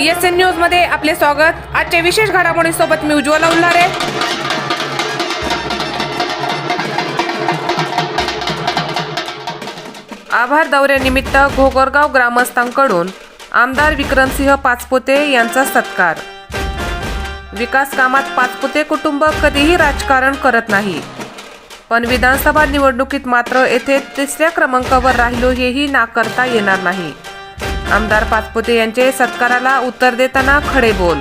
S N न्यूजमध्ये आपले स्वागत. आजच्या विशेष घडामोडीसोबत मी उज्ज्वला उल्हारे. आभार दौऱ्यानिमित्त घोगरगाव ग्रामस्थांकडून आमदार विक्रमसिंह पाचपुते यांचा सत्कार. विकास कामात पाचपुते कुटुंब कधीही राजकारण करत नाही. पण विधानसभा निवडणुकीत मात्र येथे तिसऱ्या क्रमांकावर राहिलो हेही नाकारता येणार नाही. आमदार पाचपुते यांचे सत्काराला उत्तर देताना खडे बोल.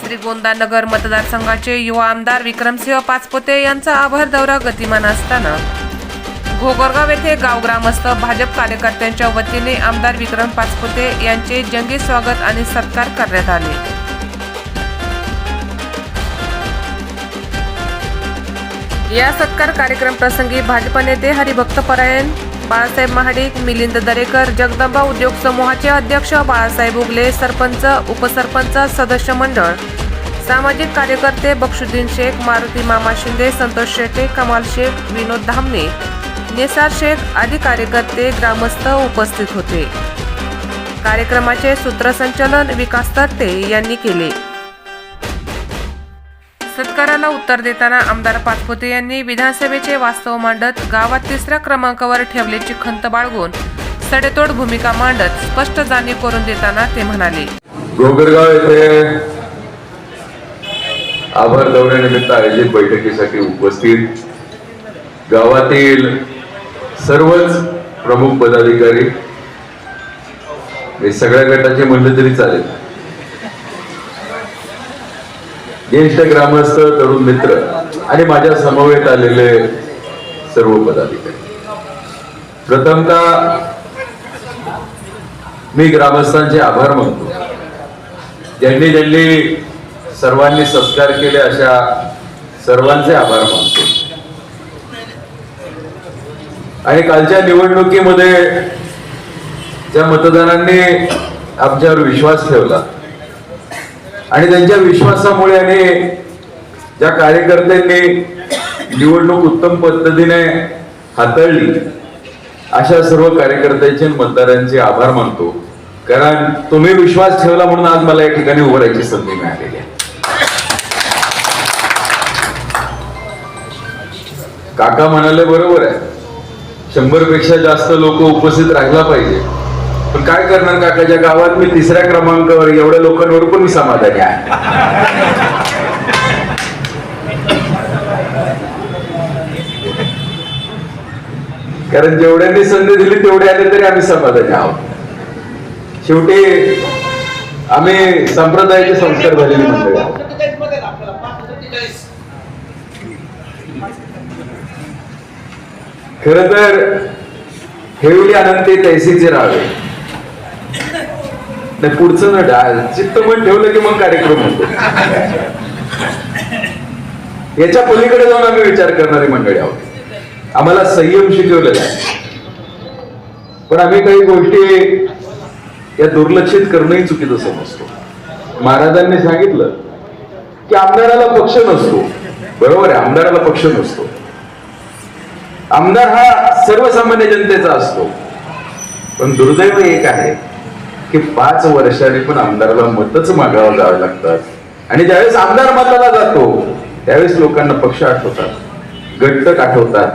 श्रीगोंदा नगर मतदारसंघाचे युवा आमदार विक्रमसिंह पाचपुते यांचा आभार दौरा गतिमान असताना. घोगरगाव येथे गावग्रामस्थ भाजप कार्यकर्त्यांच्या वतीने आमदार विक्रम पाचपुते यांचे जंगी स्वागत आणि सत्कार करण्यात आले. या सत्कार कार्यक्रम प्रसंगी भाजप नेते हरिभक्त परायण बाळासाहेब महाडिक मिलिंद दरेकर जगदंबा उद्योग समूहाचे अध्यक्ष बाळासाहेब उगले सरपंच उपसरपंच सदस्य मंडळ. सामाजिक कार्यकर्ते बक्षुद्दीन शेख मारुती मामा शिंदे संतोष शेटे कमाल शेख विनोद धामणे निसार शेख आदी कार्यकर्ते ग्रामस्थ उपस्थित होते. कार्यक्रमाचे सूत्रसंचालन विकास तरते यांनी केले. सत्काराला उत्तर देताना आमदार पाचपुते यांनी विधानसभेचे वास्तव मांडत गावात तिसऱ्या क्रमांकावर ठेवल्याची खंत बाळगून सडेतोड भूमिका मांडत स्पष्ट जाणीव करून देताना ते म्हणाले. डोंगरगाव येथे आभार दौऱ्यानिमित्त आयोजित बैठकीसाठी उपस्थित गावातील सर्वच प्रमुख पदाधिकारी हे सगळ्या गटाचे म्हणले तरी चालेल. ज्येष्ठ ग्रामस्थ तरुण मित्र आणि माझ्या समवेत आलेले सर्व पदाधिकारी. प्रथमतः मी ग्रामस्थांचे आभार मानतो. ज्यांनी ज्यांनी सर्वांनी सत्कार केले अशा सर्वांचे आभार मानतो. आणि कालच्या निवडणुकीमध्ये ज्या मतदारांनी आमच्यावर विश्वास ठेवला आणि त्यांच्या विश्वासामुळे आणि ज्या कार्यकर्त्यांनी निवडणूक उत्तम पद्धतीने हाताळली अशा सर्व कार्यकर्त्यांचे मतदारांचे आभार मानतो. कारण तुम्ही विश्वास ठेवला म्हणून आज मला या ठिकाणी उभं राहायची संधी मिळालेली आहे. काका म्हणाले बरोबर आहे. शंभरपेक्षा जास्त लोक उपस्थित राहायला पाहिजे. पण काय करणार काकाच्या गावात? मी तिसऱ्या क्रमांकावर एवढ्या लोकांवर पण मी समाधानी आहे. कारण जेवढ्यांनी संधी दिली तेवढे आले तरी आम्ही समाधानी आहोत. शेवटी आम्ही संप्रदायाचे संस्कार झालेले मंडळी आहोत खर तर हेवली अनंती तैसीचे राहावे नाही पुढचं ना डाळ. चित्त मन ठेवलं की मग कार्यक्रम होतो. याच्या पलीकडे जाऊन आम्ही विचार करणारी मंडळी आहोत आम्हाला संयम शिकवलेला आहे पण आम्ही काही गोष्टी या दुर्लक्षित करणंही चुकीचं समजतो. महाराजांनी सांगितलं की आमदाराला पक्ष नसतो. बरोबर आहे आमदाराला पक्ष नसतो. आमदार हा सर्वसामान्य जनतेचा असतो. पण दुर्दैव एक आहे की पाच वर्षाने पण आमदाराला मतच मागावं जावं लागतात आणि ज्यावेळेस आमदार मताला जातो त्यावेळेस लोकांना पक्ष आठवतात. घटक आठवतात.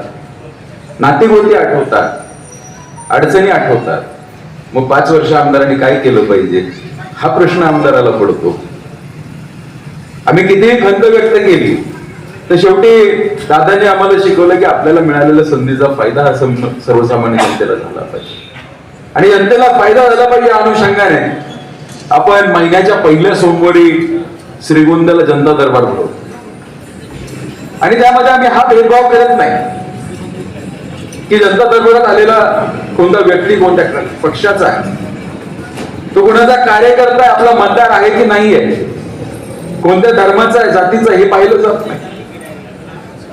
नातेगोती आठवतात. अडचणी आठवतात. मग पाच वर्ष आमदारांनी काय केलं पाहिजे? हा प्रश्न आमदाराला पडतो. आम्ही कितीही खंत व्यक्त केली तर शेवटी दादाने आम्हाला शिकवलं की आपल्याला मिळालेल्या संधीचा फायदा हा सम- सर्वसामान्य जनतेला झाला पाहिजे. आणि जनतेला फायदा झाला पाहिजे अनुषंगाने. आपण महिन्याच्या पहिल्या सोमवारी श्रीगोंद्याला जनता दरबार भरवतो आणि त्यामध्ये आम्ही हा भेदभाव करत नाही. की जनता दरबारात आलेला कोणता व्यक्ती कोणत्या पक्षाचा आहे. तो कोणाचा कार्यकर्ता आहे आपला मतदार आहे की नाही आहे कोणत्या धर्माचा आहे जातीचा हे पाहिलं जात नाही.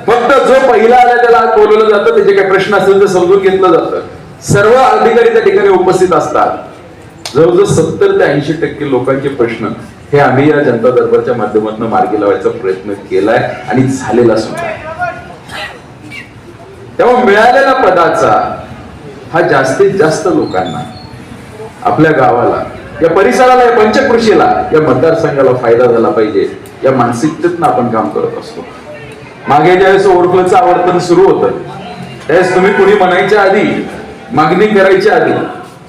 फक्त जो पहिला आला त्याला आज बोलवलं जातं त्याचे काही प्रश्न असेल तर समजून घेतलं जातं. सर्व अधिकारी त्या ठिकाणी उपस्थित असतात. जवळजवळ सत्तर ते ऐंशी टक्के लोकांचे प्रश्न हे आम्ही या जनता दरबारच्या माध्यमातून मार्गी लावायचा प्रयत्न केलाय आणि झालेला सुद्धा तेव्हा मिळालेल्या पदाचा हा जास्तीत जास्त लोकांना आपल्या गावाला या परिसराला या पंचकृषीला या मतदारसंघाला फायदा झाला पाहिजे या मानसिकतेतनं आपण काम करत असतो. मागे ज्यावेळेस ओव्हरफ्लोचं आवर्तन सुरू होतं त्यावेळेस तुम्ही कुणी म्हणायच्या आधी मागणी करायच्या आधी.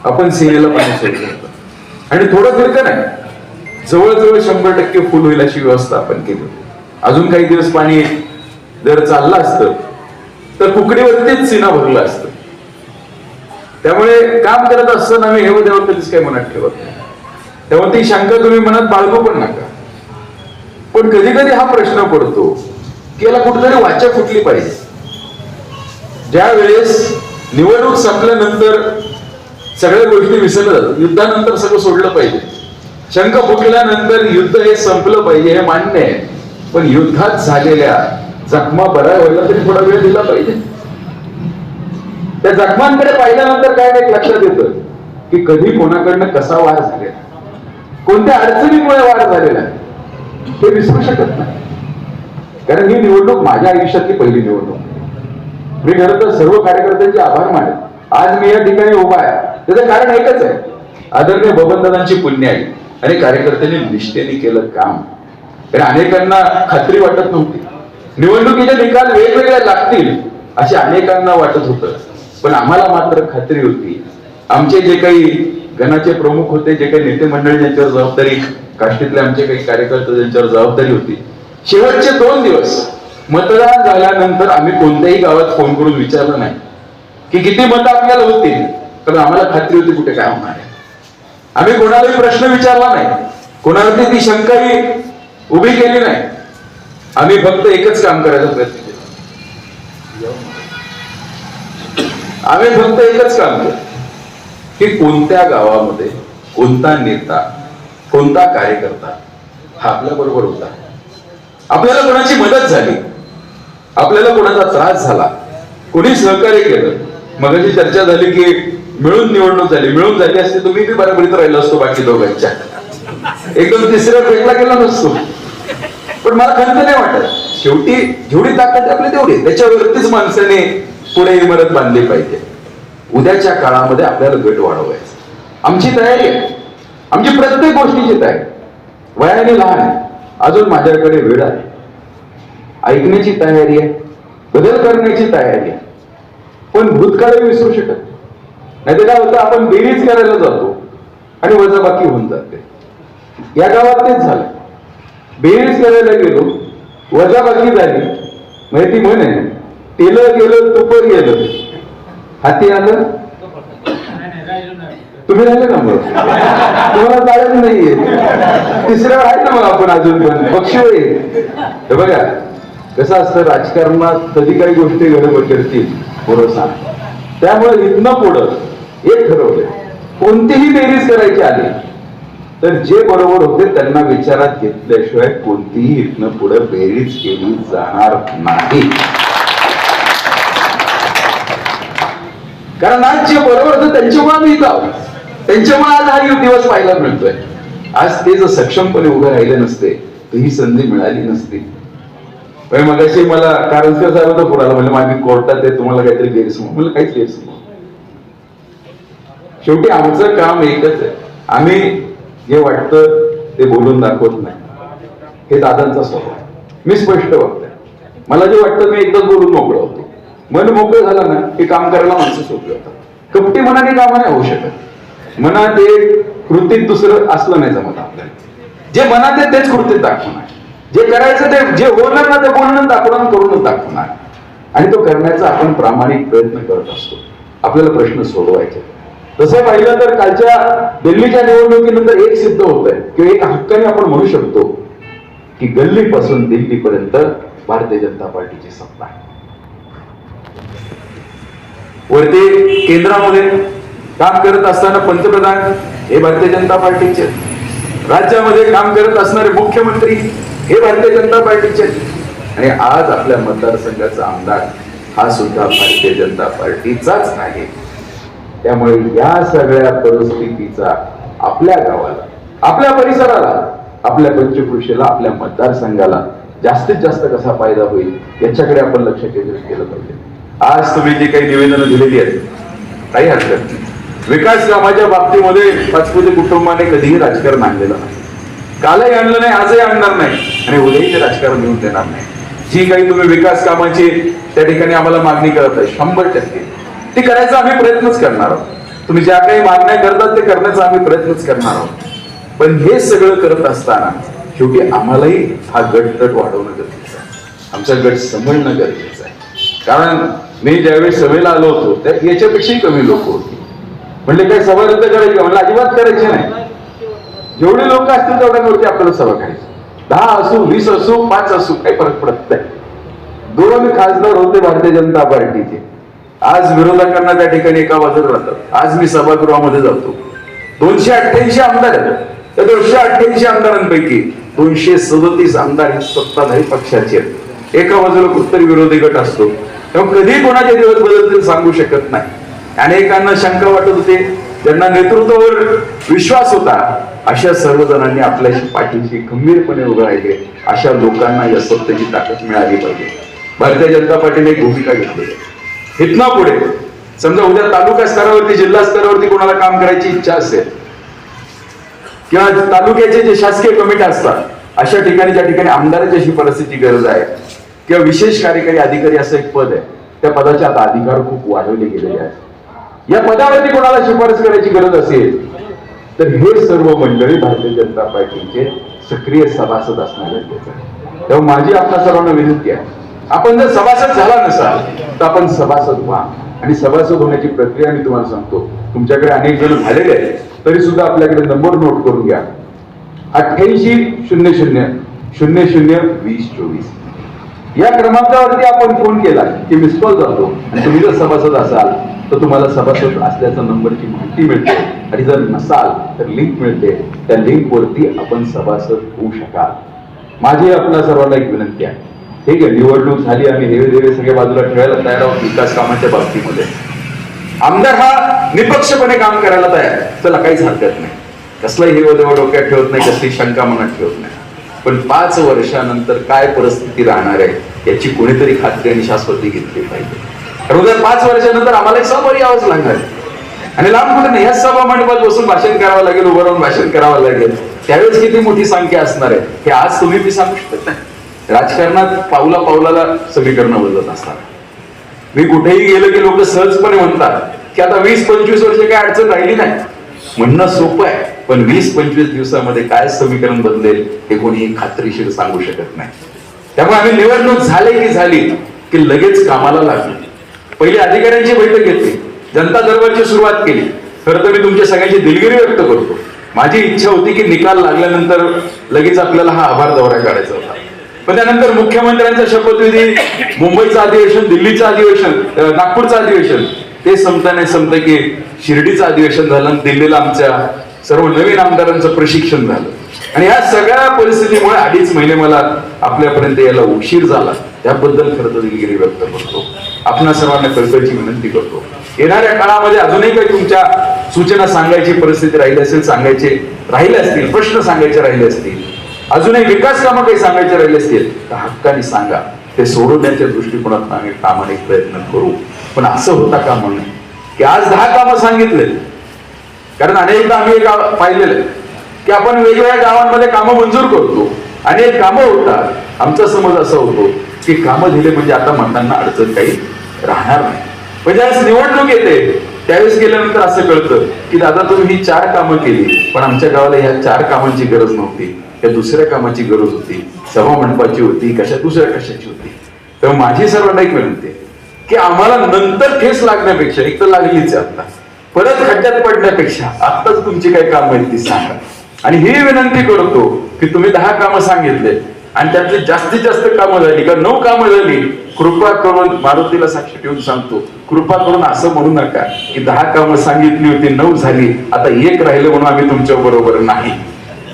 आपण सीमेला पाणी सोडलं होतं आणि थोडं फिरकं नाही. जवळजवळ शंभर टक्के फुल होईल अशी व्यवस्था आपण केली होती. अजून काही दिवस पाणी जर चाललं असतं तर कुकडीवरतीच सीना भरलं असतं. त्यामुळे काम करत असताना आम्ही हे देवा कधीच काही मनात ठेवत नाही. त्यामुळे ती शंका तुम्ही मनात बाळगू पण नका. पण कधी कधी हा प्रश्न पडतो की याला कुठेतरी वाचा फुटली पाहिजे. ज्या वेळेस निवडणूक संपल्यानंतर सगळ्या गोष्टी विसरलं युद्धानंतर सगळं सोडलं पाहिजे. शंख फुटल्यानंतर युद्ध हे संपलं पाहिजे हे मान्य आहे. पण युद्धात झालेल्या जखमा बऱ्या व्हायला तरी थोडा वेळ दिला पाहिजे. त्या जखमांकडे पाहिल्यानंतर काय एक लक्षात येतं की कधी कोणाकडनं कसा वार झालेला कोणत्या अडचणीमुळे वार झालेला आहे विसरू शकत नाही. कारण ही निवडणूक माझ्या आयुष्यातली पहिली निवडणूक मी खरं तर सर्व कार्यकर्त्यांचे आभार मानेन. आज मी या ठिकाणी उभा आहे. त्याचं कारण एकच आहे. आदरणीय बबनदादांची पुण्य आहे आणि कार्यकर्त्यांनी निष्ठेने केलं काम. कारण अनेकांना खात्री वाटत नव्हती. निवडणुकीचे निकाल वेगवेगळे लागतील असे अनेकांना वाटत होतं. पण आम्हाला मात्र खात्री होती. आमचे जे काही गणाचे प्रमुख होते जे काही नेते मंडळ ज्यांच्यावर जबाबदारी काष्टीतले आमचे काही कार्यकर्ते ज्यांच्यावर जबाबदारी होती. शेवटचे दोन दिवस मतदान झाल्यानंतर आम्ही कोणत्याही गावात फोन करून विचारलं नाही. की किती मतं आपल्याला होतील? कारण आम्हाला खात्री होती कुठे काय होणार आहे. आम्ही कोणालाही प्रश्न विचारला नाही. कोणावरती ती शंकाही उभी केली नाही. आम्ही फक्त एकच काम करायचा प्रयत्न केला. आम्ही फक्त एकच काम केलं. की कोणत्या गावामध्ये कोणता नेता कोणता कार्यकर्ता हा आपल्या बरोबर होता. आपल्याला कोणाची मदत झाली? आपल्याला कोणाचा त्रास झाला कोणी सहकार्य केलं मगाची चर्चा झाली की मिळून निवडणूक झाली मिळून झाली असते तुम्ही बी बरोबरीत राहिलो असतो बाकी दोघांच्या. एकदम तिसऱ्या फेकला गेला नसतो. पण मला खंत नाही वाटत. शेवटी जेवढी ताकद आपली तेवढी. त्याच्यावरतीच माणसाने पुढे इमारत बांधली पाहिजे. उद्याच्या काळामध्ये आपल्याला गट वाढवायचं. आमची तयारी आहे. आमची प्रत्येक गोष्टीची तयारी. वयाने लहान आहे. अजून माझ्याकडे वेळ आहे. ऐकण्याची तयारी आहे बदल करण्याची तयारी आहे. पण भूतकाळ विसरू शकत नाही. तर काय होतं आपण बेरीज करायला जातो आणि वजाबाकी होऊन जाते. या गावात तेच झालं. बेरीज करायला गेलो वजाबाकी झाली. म्हणजे ती म्हण आहे गेलं तुपर गेलं. हाती आलं? तुम्ही राहिले ना मग? तुम्हाला जायच नाहीये. तिसऱ्या आहे ना मग आपण अजून पण पक्ष बघा कसं असतं राजकारणात कधी काही गोष्टी गडबड करतील भरोसा त्यामुळे इथनं पुढं एक ठरवलं कोणतीही बेरीज करायची आली तर जे बरोबर होते त्यांना विचारात घेतल्याशिवाय कोणतीही इथनं पुढे बेरीज केली जाणार नाही. कारण आज जे बरोबर होतं त्यांच्यामुळे मी इथं आहोत. त्यांच्यामुळे आज हा दिवस पाहायला मिळतोय. आज ते जर सक्षमपणे उभे राहिले नसते तर ही संधी मिळाली नसती. मग अशी मला कारंजकर साहेब होता पुढाला म्हणजे माझी कोर्टात आहे तुम्हाला काहीतरी गैरसमज. मला काहीच गैरसमज शेवटी आमचं काम एकच आहे. आम्ही जे वाटतं ते बोलून दाखवत नाही. हे दादांचा स्वभाव मी स्पष्ट वागतोय. मला जे वाटतं मी एकदाच बोलून मोकळं होतो. मन मोकळं झालं ना की काम करायला माणसं सोपी होतात. कपटी मनाने कामा नाही होऊ शकत मनात एक कृतीत दुसरं असलं नाही जमत आपल्याला. जे मनात आहे तेच कृतीत दाखवणार जे करायचं ते जे होणार ना ते बोलणं दाखवणार करूनच दाखवणार. आणि तो करण्याचा आपण प्रामाणिक प्रयत्न करत असतो. आपल्याला प्रश्न सोडवायचे. तसं पाहिलं तर कालच्या दिल्लीच्या निवडणुकीनंतर एक सिद्ध होत आहे किंवा एक हक्काने आपण म्हणू शकतो की गल्लीपासून दिल्लीपर्यंत भारतीय जनता पार्टीची सत्ता आहे. वरती केंद्रामध्ये काम करत असताना पंतप्रधान हे भारतीय जनता पार्टीचे राज्यामध्ये काम करत असणारे मुख्यमंत्री हे भारतीय जनता पार्टीचे. आणि आज आपल्या मतदारसंघाचा आमदार हा सुद्धा भारतीय जनता पार्टीचाच आहे. त्यामुळे या सगळ्या परिस्थितीचा आपल्या गावाला आपल्या परिसराला आपल्या पंचकृषीला आपल्या मतदारसंघाला जास्तीत जास्त कसा फायदा होईल याच्याकडे आपण लक्ष केंद्रित केलं पाहिजे. आज तुम्ही जी काही निवेदनं दिलेली आहेत काही हरकत नाही. विकास कामाच्या बाबतीमध्ये पाचपुते कुटुंबाने कधीही राजकारण आणलेलं नाही. कालही आणलं नाही आजही आणणार नाही. आणि उद्याही ते राजकारण घेऊन देणार नाही. जी काही तुम्ही विकास कामाची त्या ठिकाणी आम्हाला मागणी करत आहे शंभर टक्के. ते करायचा आम्ही प्रयत्नच करणार आहोत. तुम्ही ज्या काही मागण्या करतात ते करण्याचा आम्ही प्रयत्नच करणार आहोत. पण हे सगळं करत असताना शेवटी आम्हालाही हा गट तट वाढवणं गरजेचं आहे. आमचा गट समजणं गरजेचं आहे. कारण मी ज्यावेळी सभेला आलो होतो त्या याच्यापेक्षाही कमी लोक होती. म्हणले काय सभा रद्द करायची म्हणलं अजिबात करायची नाही. जेवढे लोक असतील तेवढ्यांवरती आपल्याला सभा करायची दहा असू वीस असू पाच असू काही फरक पडत नाही. दोन खासदार होते भारतीय जनता पार्टीचे. आज विरोधकांना त्या ठिकाणी एका बाजूला राहतात. आज मी सभागृहामध्ये जातो. दोनशे अठ्ठ्याऐंशी आमदार आहेत. त्या दोनशे अठ्ठ्याऐंशी आमदारांपैकी दोनशे सदतीस आमदार हे सत्ताधारी पक्षाचे आहेत. एका बाजूला कुठतरी विरोधी गट असतो. तेव्हा कधी कोणाचे दिवस बदलतील सांगू शकत नाही. अनेकांना शंका वाटत होते त्यांना नेतृत्वावर विश्वास होता अशा सर्वजणांनी आपल्याशी पाठीशी गंभीरपणे उभं राहिले. अशा लोकांना या सत्तेची ताकद मिळाली पाहिजे. भारतीय जनता पार्टीने एक भूमिका घेतली. इथना पुढे समजा उद्या तालुका स्तरावरती जिल्हा स्तरावरती कोणाला काम करायची इच्छा असेल किंवा तालुक्याचे जे शासकीय कमिटी असतात अशा ठिकाणी ज्या ठिकाणी आमदाराची अशी परिस्थिती गरज आहे किंवा विशेष कार्यकारी अधिकारी असं एक पद आहे त्या पदाचे आता अधिकार खूप वाढवले गेलेले आहेत. या पदावरती कोणाला शिफारस करायची गरज असेल तर हे सर्व मंडळी भारतीय जनता पार्टीचे सक्रिय सभासद असणार गरजेचं तेव्हा माझी आपल्या सर्वांना विनंती आहे आपण जर सभासद झाला नसाल तर आपण सभासद व्हा. आणि सभासद होण्याची प्रक्रिया मी तुम्हाला सांगतो तुमच्याकडे अनेक जण झालेले आहेत तरी सुद्धा आपल्याकडे नंबर नोट करून घ्या. अठ्ठ्याऐंशी शून्य शून्य शून्य शून्य वीस चोवीस. या क्रमांकावरती आपण फोन केला की मिस कॉल जातो आणि तुम्ही जर सभासद असाल तर तुम्हाला सभासद असल्याचा नंबरची माहिती मिळते. आणि जर नसाल तर लिंक मिळते. त्या लिंक वरती आपण सभासद होऊ शकाल. माझी आपल्या सर्वांना एक विनंती आहे. ठीक आहे निवडणूक झाली आम्ही हेवे देवे सगळ्या बाजूला ठेवायला तयार आहोत विकास कामाच्या बाबतीमध्ये. आमदार हा निपक्षपणे काम करायला तयार आहे. त्याला काहीच हरकत नाही. कसलाही हे डोक्यात ठेवत नाही कसली शंका मनात ठेवत नाही. पण पाच वर्षानंतर काय परिस्थिती राहणार आहे याची कोणीतरी खात्री आणि शाश्वती घेतली पाहिजे. कारण पाच वर्षानंतर आम्हाला एक समोर यावंच लागणार आणि लांब कुठे नाही याच सभा मंडपात बसून भाषण करावं लागेल उभं राहून भाषण करावं लागेल. त्यावेळेस किती मोठी संख्या असणार आहे? हे आज तुम्ही मी सांगू शकत नाही. राजकारणात पावला पावलाला समीकरणं बदलत असणार मी कुठेही गेलो की लोक सहजपणे म्हणतात की आता वीस पंचवीस वर्ष काय अडचण राहिली नाही. म्हणणं सोपं आहे पण वीस पंचवीस दिवसामध्ये काय समीकरण बदलेल हे कोणी खात्रीशीर सांगू शकत नाही. त्यामुळे आम्ही निवडणूक झाली की झाली की लगेच कामाला लागलो. पहिली अधिकाऱ्यांची बैठक घेतली. जनता दरबारची सुरुवात केली. खरं तर मी तुमच्या सगळ्यांची दिलगिरी व्यक्त करतो. माझी इच्छा होती की निकाल लागल्यानंतर लगेच आपल्याला हा आभार दौरा काढायचा होता. पण त्यानंतर मुख्यमंत्र्यांचा शपथविधी मुंबईचं अधिवेशन दिल्लीचं अधिवेशन नागपूरचं अधिवेशन ते संपता नाही संपत की शिर्डीचं अधिवेशन झालं दिल्लीला आमच्या सर्व नवीन आमदारांचं प्रशिक्षण झालं. आणि ह्या सगळ्या परिस्थितीमुळे अडीच महिने मला आपल्यापर्यंत यायला उशीर झाला. त्याबद्दल खरं तर दिलगिरी व्यक्त करतो. आपणा सर्वांना कळकळीची विनंती करतो. येणाऱ्या काळामध्ये अजूनही काही तुमच्या सूचना सांगायची परिस्थिती राहिली असेल सांगायचे राहिले असतील प्रश्न सांगायचे राहिले असतील अजूनही विकास कामं काही सांगायचे राहिले असतील तर हक्काने सांगा. ते सोडवण्याच्या दृष्टिकोनातून आम्ही प्रामाणिक प्रयत्न करू. पण असं होता का म्हणून की आज दहा कामं सांगितले. कारण अनेकदा आम्ही एक गाव- पाहिलेलं आहे. की आपण वेगवेगळ्या गावांमध्ये कामं मंजूर करतो. अनेक कामं होतात. आमचा समज असा होतो की कामं दिले म्हणजे आता म्हणताना अडचण काही राहणार नाही. म्हणजे आज निवडणूक येते. त्यावेळेस गेल्यानंतर असं कळतं की दादा तुम्ही ही चार कामं केली पण आमच्या गावाला ह्या चार कामांची गरज नव्हती. या दुसऱ्या कामाची गरज होती. सभा मंडपाची होती कशा दुसऱ्या कशाची होती. तर माझी सर्वांना एक विनंती आहे की आम्हाला नंतर ठेस लागण्यापेक्षा एक तर लागलीच आता. परत खड्ड्यात पडण्यापेक्षा आत्ताच तुमची काय कामं आहेत ती सांगा. आणि ही विनंती करतो की तुम्ही दहा कामं सांगितले आणि त्यातली जास्तीत जास्त कामं झाली. का नऊ कामं झाली. कृपा करून मारुतीला साक्षी ठेवून सांगतो. कृपा करून असं म्हणू नका की दहा कामं सांगितली होती नऊ झाली. आता एक राहिलं म्हणून आम्ही तुमच्या बरोबर नाही.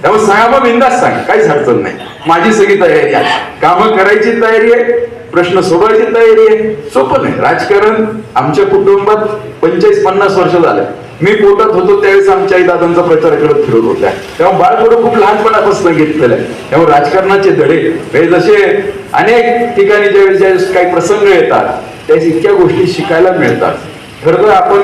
त्यामुळे सांगा मग बिंदास सांग. काहीच अडचण नाही. माझी सगळी तयारी आहे. कामं करायची तयारी आहे. प्रश्न सोडवायची तयारी आहे. सोपं नाही. राजकारण आमच्या कुटुंबात पंचेचाळीस पन्नास वर्ष झालं. मी पोटात होतो त्यावेळेस आमच्या आई दादांचा प्रचार करत फिरत होत्या. तेव्हा बाळकडं खूप लहानपणापासून घेतलेलं आहे. त्यामुळे राजकारणाचे धडे हे जसे अनेक ठिकाणी ज्यावेळेस ज्यावेळेस काही प्रसंग येतात त्यावेळेस इतक्या गोष्टी शिकायला मिळतात. खरं तर आपण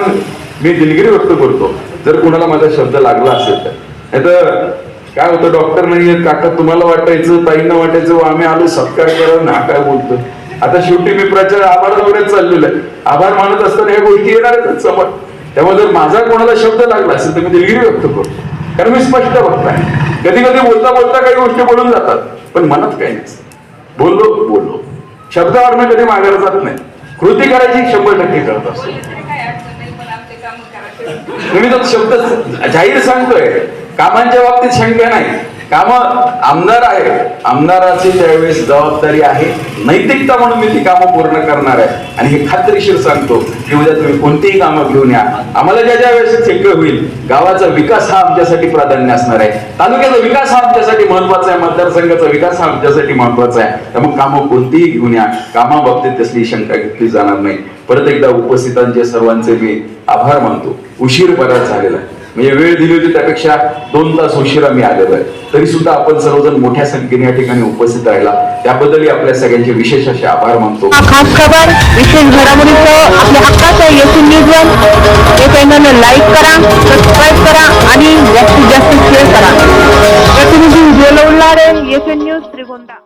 मी दिलगिरी व्यक्त करतो जर कुणाला माझा शब्द लागला असेल तर. नाहीतर काय होतं डॉक्टर नाहीये काका तुम्हाला वाटायचं ताईंना वाटायचं आम्ही आलो सत्कार करा ना काय बोलतो आता शेवटी मी प्रचार आभार दौऱ्यात चाललेलो आहे. आभार मानत असताना ह्या गोष्टी येणारच समोर. त्यामुळे जर माझा कोणाला शब्द लागला असेल तर मी दिलगिरी व्यक्त करतो. कारण मी स्पष्ट वक्ता आहे. कधी कधी बोलता बोलता काही गोष्टी बोलून जातात पण मनात काही नसतं. बोललो बोललो. शब्दावरनं कधी मागायला जात नाही. कृती करायची शंभर टक्के करत असतो. मी तर शब्द जाहीर सांगतोय. कामांच्या बाबतीत शंका नाही. कामं आमदार आहे आमदाराची त्यावेळेस जबाबदारी आहे. नैतिकता म्हणून मी ती कामं पूर्ण करणार आहे. आणि हे खात्रीशीर सांगतो की उद्या तुम्ही कोणतीही कामं घेऊन या. आम्हाला ज्या ज्या वेळेस शक्य होईल गावाचा विकास हा आमच्यासाठी प्राधान्य असणार आहे. तालुक्याचा विकास हा आमच्यासाठी महत्त्वाचा आहे. मतदारसंघाचा विकास हा आमच्यासाठी महत्त्वाचा आहे. त्यामुळे कामं कोणतीही घेऊन या. कामाबाबतीत तसली शंका घेतली जाणार नाही. परत एकदा उपस्थितांचे सर्वांचे मी आभार मानतो. उशीर बराच झालेला आहे. म्हणजे वेळ दिली होती त्यापेक्षा दोन तास उशिरा मी आलेलो आहे. तरी सुद्धा आपण सर्वजण मोठ्या संख्येने या ठिकाणी उपस्थित राहिला. त्याबद्दलही आपल्या सगळ्यांचे विशेष असे आभार मानतो. खास खबर विशेष घडामोडीचं आपल्या हक्काचं येथून न्यूज वन हे चॅनल लाईक करा सबस्क्राईब करा आणि जास्तीत जास्त शेअर करा. प्रतिनिधी उज्ज्वल उल्हारे येथून न्यूज त्रिगोंदा